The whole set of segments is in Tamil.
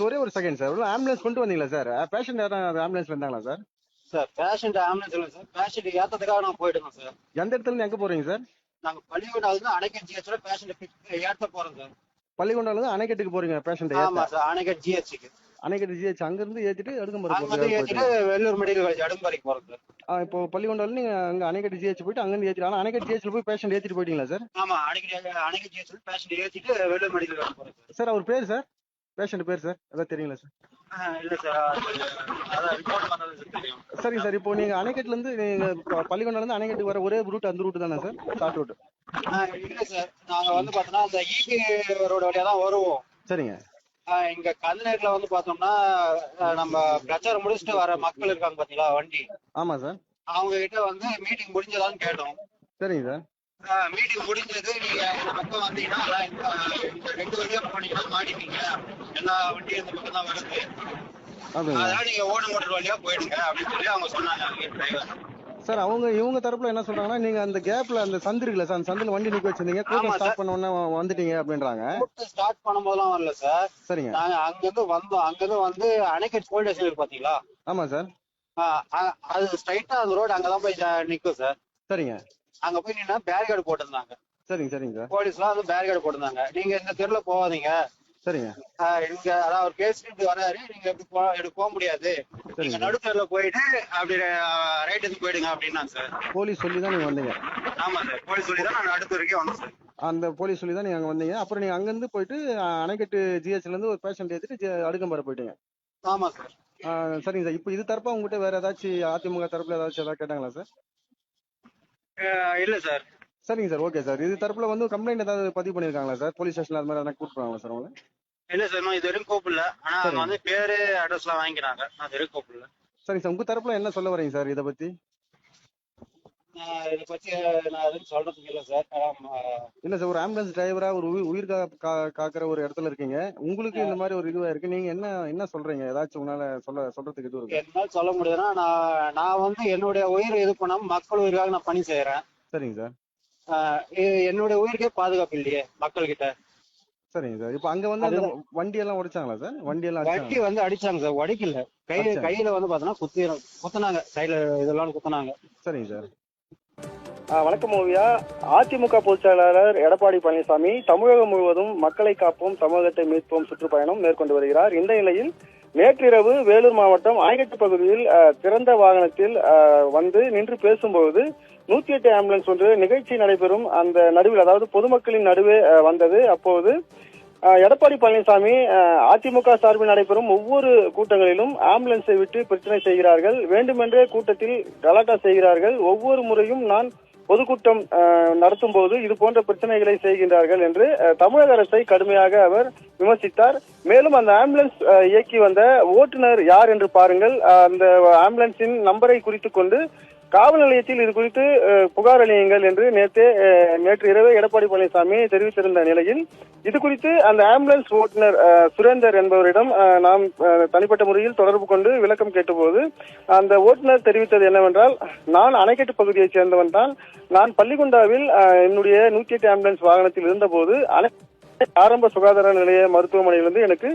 ஒரே ஒரு செகண்ட் சார் ஆம்புலன்ஸ் கொண்டு வந்தீங்களா சார் பேஷண்ட் யாரும் ஆம்புலன்ஸ்ல இருந்தாங்களா சார் சார் பேஷண்ட் ஆம்புலன்ஸ் இல்லை சார் பேஷண்ட் ஏத்ததுக்காக நான் போயிட்டு சார் எந்த இடத்துல இருந்து எங்க போறீங்க சார் நாங்க பள்ளிக்கூடம் இருந்து அணைக்கட் ஜிஹெச்ல பேஷண்ட் ஏத்த போறோம் சார் பள்ளிகொண்டால இருந்து அணைக்கட்டுக்கு போறீங்க பேஷண்ட் ஆமா சார் அணைக்கட் ஜிஹெச்சுக்கு அணைக்கட்டு ஜிஹெச் அங்க இருந்து ஏத்திட்டு Adukkambaram Vellore medical college sir ஆ, இப்போ பள்ளிகொண்டால நீங்க அங்க அணைக்கட்டு ஜிஹெச் போயிட்டு அங்க இருந்து ஏத்திட்டு ஆனா அணைக்கட்டு ஜிஹெச்ல போய் பேஷண்ட் ஏத்திட்டு போயிட்டீங்களா சார் ஆமா அணைக்கட் அணைக்கட் ஜிஹெச்ல பேஷண்ட் ஏத்திட்டு வெள்ளூர் மெடிக்கல் காலேஜ் போறோம் சார் சார் அவர் பேர் சார் பேஷண்ட் பேர் சார் அதான் தெரியுங்களா சார் சரிங்க சார் இப்போ நீங்க அணைக்கட்டுல இருந்து நீங்க ப- பள்ளிகொண்டால இருந்து அணைக்கட்டுக்கு வர ஒரே ரூட் அந்த ரூட் தானே சார் ஷார்ட் ரூட் இல்ல சார் நாங்க வந்து பார்த்தோம்னா அந்த ஈபி ரோடு வழியா தான் வருவோம். சரிங்க. இங்க கந்தநேரில் வந்து பார்த்தோம்னா ஆ, நம்ம பிரச்சாரம் முடிச்சுட்டு வர மக்கள் இருக்காங்க பாத்தீங்களா வண்டி. ஆமா சார் அவங்க கிட்ட வந்து மீட்டிங் முடிஞ்சதான்னு கேட்டோம். சரிங்க சார் மீட்டிங் முடிஞ்சது. நீங்க இந்த பக்கம் வந்தீங்கன்னா இந்த ரெண்டு வழியா போனீங்கன்னா மாட்டிப்பீங்க. எல்லா வண்டியும் இந்த பக்கம் தான் வருது. அதனால நீங்க ஓட மோட்டர் வழியா போயிடுங்க அப்படின்னு சொல்லி அவங்க சொன்னாங்க அங்கே டிரைவர் சார் அவங்க இவங்க தரப்புல என்ன சொல்றாங்கன்னா நீங்க அந்த கேப்ல அந்த சந்து இருக்குல்ல சார் அந்த சந்தில வண்டி நிக்க வச்சிருந்தீங்க. கூட்டம் ஸ்டார்ட். பண்ண உடனே வந்துட்டீங்க அப்படின்றாங்க. கூட்டம் ஸ்டார்ட் பண்ணும்போதெல்லாம் வரல சார். சரிங்க. நாங்க அங்கிருந்து வந்தோம். அங்கிருந்து வந்து அணைக்கட் போலீஸ் ஸ்டேஷன் இருக்கு பாத்தீங்களா ஆமா சார். அது ஸ்ட்ரைட்டா அந்த ரோடு அங்கதான் போய் நிக்கும் சார். சரிங்க. அங்க போய் நின்னா பேரிகார்டு போட்டிருந்தாங்க. சரிங்க சரிங்க. சார் போலீஸ்லாம் வந்து பேரிகார்டு போட்டிருந்தாங்க. நீங்க இந்த தெருல போகாதீங்க சரிங்க. இங்க அதான் அவர் பேசிட்டு இப்படி வராரு நீங்க எப்படி போ இப்படி போக முடியாது. நீங்க நடுத்தருல போயிட்டு அப்படி ரைட் எடுத்து போயிடுங்க அப்படின்னாங்க சார். போலீஸ் சொல்லி தான் நீங்க வந்தீங்க. ஆமா சார். போலீஸ் சொல்லி தான் நான் அடுத்த வரைக்கும் வந்தேன் சார். அந்த போலீஸ் சொல்லி தான் நீங்க அங்க வந்தீங்க. அப்புறம் நீங்க அங்கிருந்து போயிட்டு அணைக்கட்டு ஜிஹெச்ல இருந்து ஒரு பேஷண்ட் ஏத்திட்டு அடுக்கம்பரை போயிட்டீங்க. ஆமா சார். சரிங்க சார். இப்போ இது தரப்பா உங்ககிட்ட வேற ஏதாச்சும் அதிமுக தரப்புல ஏதாச்சும் ஏதாவது கேட்டாங்களா சார்? இல்ல சார். சரிங்க சார் ஓகே சார். இது தரப்புல வந்து கம்ப்ளைண்ட் ஏதாவது பதிவு பண்ணிருக்காங்களா சார்? போலீஸ் ஸ்டேஷன்ல அது மாதிரி எதாவது கூப்பிடுறாங்களா சார் அவங்க இல்ல சார் நான் இது வரைக்கும் கூப்பிடல. ஆனா அவங்க. வந்து பேரு அட்ரஸ் எல்லாம் வாங்கிக்கிறாங்க. நான் இது வரைக்கும் கூப்பிடல. சரிங்க சார் உங்க தரப்புல என்ன சொல்ல வரீங்க சார் இதை பத்தி? இதை பத்தி நான் எதுவும் சொல்றதுக்கு இல்ல சார். இல்ல சார் ஒரு ஆம்புலன்ஸ் டிரைவரா ஒரு உயிர் காக்குற ஒரு இடத்துல இருக்கீங்க. உங்களுக்கு இந்த மாதிரி ஒரு இதுவா இருக்கு. நீங்க என்ன என்ன சொல்றீங்க? ஏதாச்சும் உங்களால சொல்ல சொல்றதுக்கு இது இருக்கு? என்னால சொல்ல முடியுதுன்னா நான் நான் வந்து என்னுடைய உயிரை இது பண்ணாம மக்கள் உயிருக்காக நான் பணி செய்யறேன் சரிங்க சார். என்னுடைய உயிருக்கே பாதுகாப்பு இல்லையே மக்கள் கிட்ட சரிங்க சார். இப்போ அங்க வந்து அந்த வண்டி எல்லாம் உடைச்சாங்களா சார்? வண்டி எல்லாம் வண்டி வந்து அடிச்சாங்க சார். உடைக்கல கை அடிச்சாங்க. கையில வந்து பாத்தீங்கன்னா குத்தி குத்துனாங்க. சைடுல இதெல்லாம் குத்துனாங்க. சரிங்க சார். வணக்கம் ஓவியா. அதிமுக பொதுச் செயலாளர் எடப்பாடி பழனிசாமி தமிழகம் முழுவதும் மக்களை காப்போம் தமிழகத்தை மீட்போம் சுற்றுப்பயணம் மேற்கொண்டு வருகிறார். இந்த நிலையில் நேற்றிரவு வேலூர் மாவட்டம் ஆயக்கட்டு பகுதியில் திறந்த வாகனத்தில் வந்து நின்று பேசும்போது நூத்தி எட்டு ஆம்புலன்ஸ் ஒன்று நிகழ்ச்சி நடைபெறும் அந்த நடுவில் அதாவது பொதுமக்களின் நடுவே வந்தது. அப்போது எடப்பாடி பழனிசாமி அதிமுக சார்பில் நடைபெறும் ஒவ்வொரு கூட்டங்களிலும் ஆம்புலன்ஸை விட்டு பிரச்சனை செய்கிறார்கள். வேண்டுமென்றே கூட்டத்தில் கலாட்டா செய்கிறார்கள். ஒவ்வொரு முறையும் நான் பொதுக்கூட்டம் அஹ், நடத்தும் போது இது போன்ற பிரச்சனைகளை செய்கின்றார்கள் என்று தமிழக அரசை கடுமையாக அவர் விமர்சித்தார். மேலும் அந்த ஆம்புலன்ஸ் இயக்கி வந்த ஓட்டுநர் யார் என்று பாருங்கள். அந்த ஆம்புலன்ஸின் நம்பரை குறித்து கொண்டு காவல் நிலையத்தில் இது குறித்து புகார் அளியுங்கள் என்று நேற்றே நேற்று இரவு எடப்பாடி பழனிசாமி தெரிவித்திருந்த நிலையில் இது குறித்து அந்த ஆம்புலன்ஸ் ஓட்டுநர் சுரேந்தர் என்பவரிடம் நாம் தனிப்பட்ட முறையில் தொடர்பு கொண்டு விளக்கம் கேட்டபோது அந்த ஓட்டுநர் தெரிவித்தது என்னவென்றால் நான் அணைக்கட்டு பகுதியைச் சேர்ந்தவன் தான். நான் பள்ளிகுண்டாவில் என்னுடைய நூத்தி எட்டு ஆம்புலன்ஸ் வாகனத்தில் இருந்தபோது அணை ஆரம்ப சுகாதார நிலைய மருத்துவமனையிலிருந்து எனக்கு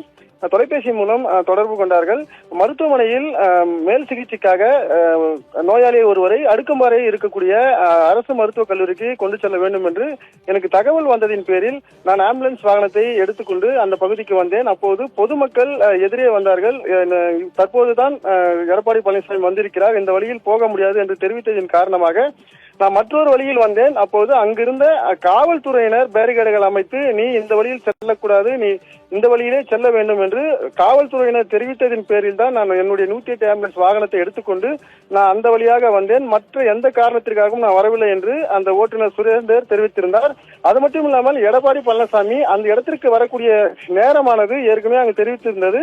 தொலைபேசி மூலம் தொடர்பு கொண்டார்கள். மருத்துவமனையில் மேல் சிகிச்சைக்காக நோயாளி ஒருவரை அடுக்குமாறை இருக்கக்கூடிய அரசு மருத்துவக் கல்லூரிக்கு கொண்டு செல்ல வேண்டும் என்று எனக்கு தகவல் வந்ததின் பேரில் நான் ஆம்புலன்ஸ் வாகனத்தை எடுத்துக்கொண்டு அந்த பகுதிக்கு வந்தேன். அப்போது பொதுமக்கள் எதிரே வந்தார்கள். தற்போதுதான் எடப்பாடி பழனிசாமி வந்திருக்கிறார். இந்த வழியில் போக முடியாது என்று தெரிவித்ததின் காரணமாக நான் மற்றொரு வழியில் வந்தேன். அப்போது அங்கிருந்த காவல்துறையினர் பேரிகேடுகள் அமைத்து நீ இந்த வழியில் செல்லக்கூடாது. நீ இந்த வழியிலே செல்ல வேண்டும் என்று காவல்துறையினர் தெரிவித்ததின் பேரில் தான் நான் என்னுடைய நூத்தி எட்டு ஆம்புலன்ஸ் வாகனத்தை எடுத்துக்கொண்டு நான் அந்த வழியாக வந்தேன். மற்ற எந்த காரணத்திற்காகவும் நான் வரவில்லை என்று அந்த ஓட்டுநர் சுரேந்தர் தெரிவித்திருந்தார். அது மட்டும் இல்லாமல் எடப்பாடி பழனிசாமி அந்த இடத்திற்கு வரக்கூடிய நேரமானது ஏற்கனவே அங்கு தெரிவித்திருந்தது.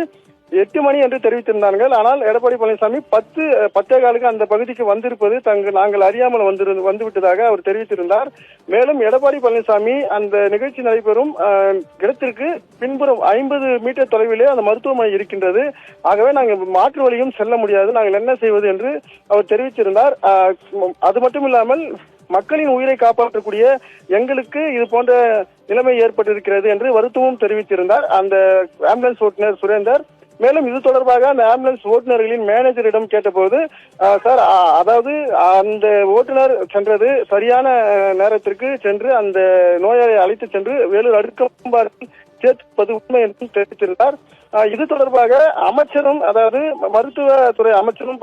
எட்டு மணி என்று தெரிவித்திருந்தார்கள். ஆனால் எடப்பாடி பழனிசாமி பத்து பத்தே காலுக்கு அந்த பகுதிக்கு வந்திருப்பது தங்கள் நாங்கள் அறியாமல் வந்து வந்துவிட்டதாக அவர் தெரிவித்திருந்தார். மேலும் எடப்பாடி பழனிசாமி அந்த நிகழ்ச்சி நடைபெறும் இடத்திற்கு பின்புறம் ஐம்பது மீட்டர் தொலைவிலே அந்த மருத்துவமனை இருக்கின்றது. ஆகவே நாங்கள் மாற்று வழியும் செல்ல முடியாது. நாங்கள் என்ன செய்வது என்று அவர் தெரிவித்திருந்தார். அது மட்டும் இல்லாமல் மக்களின் உயிரை காப்பாற்றக்கூடிய எங்களுக்கு இது போன்ற நிலைமை ஏற்பட்டிருக்கிறது என்று வருத்தமும் தெரிவித்திருந்தார். அந்த ஆம்புலன்ஸ் ஓட்டுநர் சுரேந்தர் மேலும் இது தொடர்பாக அந்த ஆம்புலன்ஸ் ஓட்டுநர்களின் மேனேஜரிடம் கேட்டபோது சார் அதாவது அந்த ஓட்டுநர் சென்றது சரியான நேரத்திற்கு சென்று அந்த நோயாளியை அழைத்து சென்று வேலூர் அடுக்கம்பாறையில் சேர்ப்பது உண்மை என்றும் தெரிவித்திருந்தார். இது தொடர்பாக அமைச்சரும் அதாவது மருத்துவத்துறை அமைச்சரும்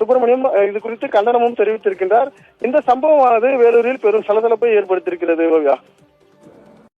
சுப்பிரமணியம் இது குறித்து கண்டனமும் தெரிவித்திருக்கின்றார். இந்த சம்பவமானது வேலூரில் பெரும் சலசலப்பை ஏற்படுத்தியிருக்கிறது ஓவியா.